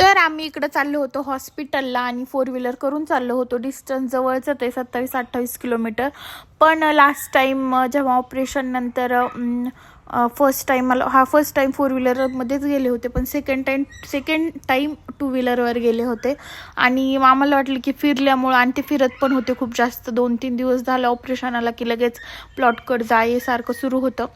तर आम्ही इकडं चाललो होतो हॉस्पिटलला आणि फोर व्हीलर करून चाललो होतो. डिस्टन्स जवळच ते सत्तावीस अठ्ठावीस किलोमीटर. पण लास्ट टाईम जेव्हा ऑपरेशन नंतर फर्स्ट टाईम मला हा फर्स्ट टाईम फोर व्हीलरमध्येच गेले होते पण second time second time two व्हीलरवर गेले होते. आणि आम्हाला वाटलं की फिरल्यामुळं आणि ते फिरत पण होते खूप जास्त. दोन तीन दिवस झालं ऑपरेशन आला की लगेच प्लॉटकड जाय सारखं सुरू होतं.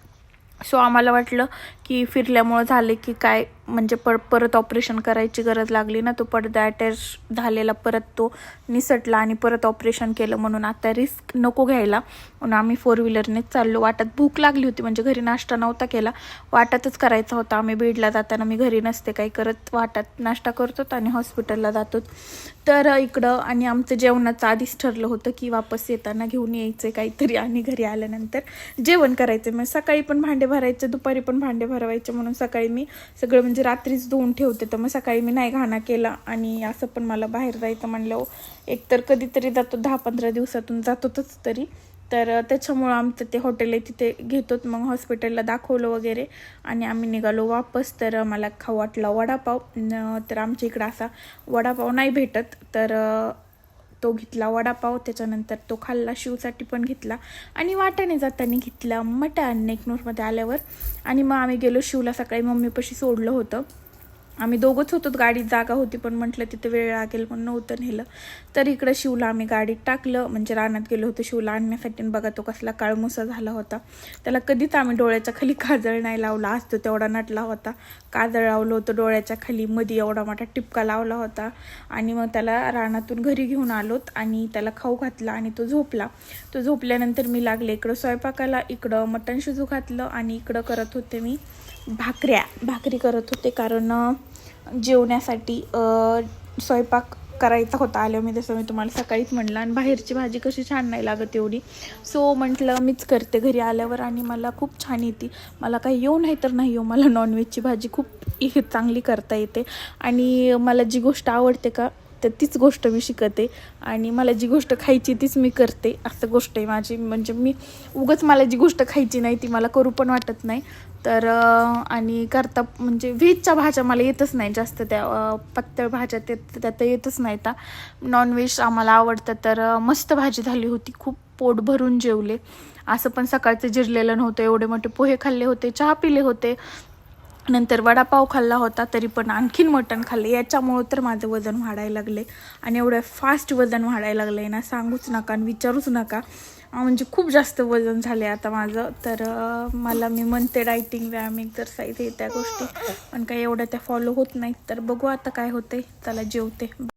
सो आम्हाला वाटलं की फिरल्यामुळं झाले की काय म्हणजे पर परत ऑपरेशन करायची गरज लागली ना तो पडदा अटॅच झालेला परत तो निसटला आणि परत ऑपरेशन केलं म्हणून आता रिस्क नको घ्यायला. म्हणून आम्ही फोर व्हीलरनेच चाललो. वाटत भूक लागली होती म्हणजे घरी नाश्ता नव्हता केला. वाटतच करायचा होता. आम्ही बीडला जाताना मी घरी नसते काही करत. वाटत नाश्ता करतो आणि हॉस्पिटलला जातो तर इकडं आणि आमचं जेवणाचं आधीच ठरलं होतं की वापस येताना घेऊन यायचं काहीतरी आणि घरी आल्यानंतर जेवण करायचं मग सकाळी पण भांडे भरायचे दुपारी पण भांडे भरवायचे म्हणून सकाळी मी सगळं म्हणजे म्हणजे रात्रीच धुवून ठेवते तर मग सकाळी मी नाही घाणा केला. आणि असं पण मला बाहेर जायचं म्हणलं एकतर कधीतरी जातो दहा पंधरा दिवसातून जातोच तरी. तर त्याच्यामुळं आमचं ते हॉटेल आहे तिथे घेतोत मग हॉस्पिटलला दाखवलं वगैरे. आणि आम्ही निघालो वापस तर मला खाऊ वाटला वडापाव. तर आमच्या इकडं असा वडापाव नाही भेटत तर तो घेतला वडापाव त्याच्यानंतर तो खाल्ला शिवसाठी पण घेतला आणि वाटाणे जाताना घेतला मटण नेकनूरमध्ये आल्यावर. आणि मग आम्ही गेलो शिवला सकाळी मम्मीपाशी सोडलं होतं. आम्ही दोघंच होतो गाडीत जागा होती पण म्हटलं तिथे वेळ लागेल पण नव्हतं नेलं. तर इकडं शिवला आम्ही गाडीत टाकलं म्हणजे रानात गेलो होतो शिवला आणण्यासाठी बघा तो कसला काळमुसा झाला होता. त्याला कधीच आम्ही डोळ्याच्या खाली काजळ नाही लावला असतो तेवढा नटला होता. काजळ लावलं होतं डोळ्याच्या खाली मध्ये एवढा मोठा टिपका लावला होता. आणि मग त्याला रानातून घरी घेऊन आलोत आणि त्याला खाऊ घातला आणि तो झोपला. तो झोपल्यानंतर मी लागले इकडं स्वयंपाकाला इकडं मटण शिजू घातलं आणि इकडं करत होते मी. भाकऱ्या भाकरी करत होते कारण जेवण्यासाठी स्वयंपाक करायचा होता. आल्यावर मी जसं मी तुम्हाला सकाळीच म्हणलं आणि बाहेरची भाजी कशी छान नाही लागत एवढी? सो म्हटलं मीच करते घरी आल्यावर आणि मला खूप छान येते. मला काही येऊ नाही तर नाही येऊ. मला नॉनव्हेजची भाजी खूप चांगली करता येते. आणि मला जी गोष्ट आवडते का तर तीच गोष्ट मी शिकते. आणि मला जी गोष्ट खायची तीच मी करते. असं गोष्ट आहे माझी. म्हणजे मी उगाच मला जी गोष्ट खायची नाही ती मला करू पण वाटत नाही. तर आणि करता म्हणजे व्हेजच्या भाज्या मला येतच नाही जास्त त्या अं, भाज्या ते त्यात येतच नाही त्या नॉनव्हेज आम्हाला आवडतं. तर मस्त भाजी झाली होती. खूप पोट भरून जेवले. असं पण सकाळचं जिरलेलं नव्हतं. एवढे मोठे पोहे खाल्ले होते. चहा पिले होते. नंतर वडापाव खाल्ला होता तरी पण आणखीन मटण खाल्ले. याच्यामुळं तर माझं वजन वाढायला लागले. आणि एवढं फास्ट वजन वाढायला लागलं आहे ना सांगूच नका आणि विचारूच नका. म्हणजे खूप जास्त वजन झाले आता माझं. तर मला मी म्हणते डायटिंग व्यायाम एक्झरसाईज हे त्या गोष्टी. पण काही एवढ्या त्या फॉलो होत नाहीत. तर बघू आता काय होते त्याला जेवते.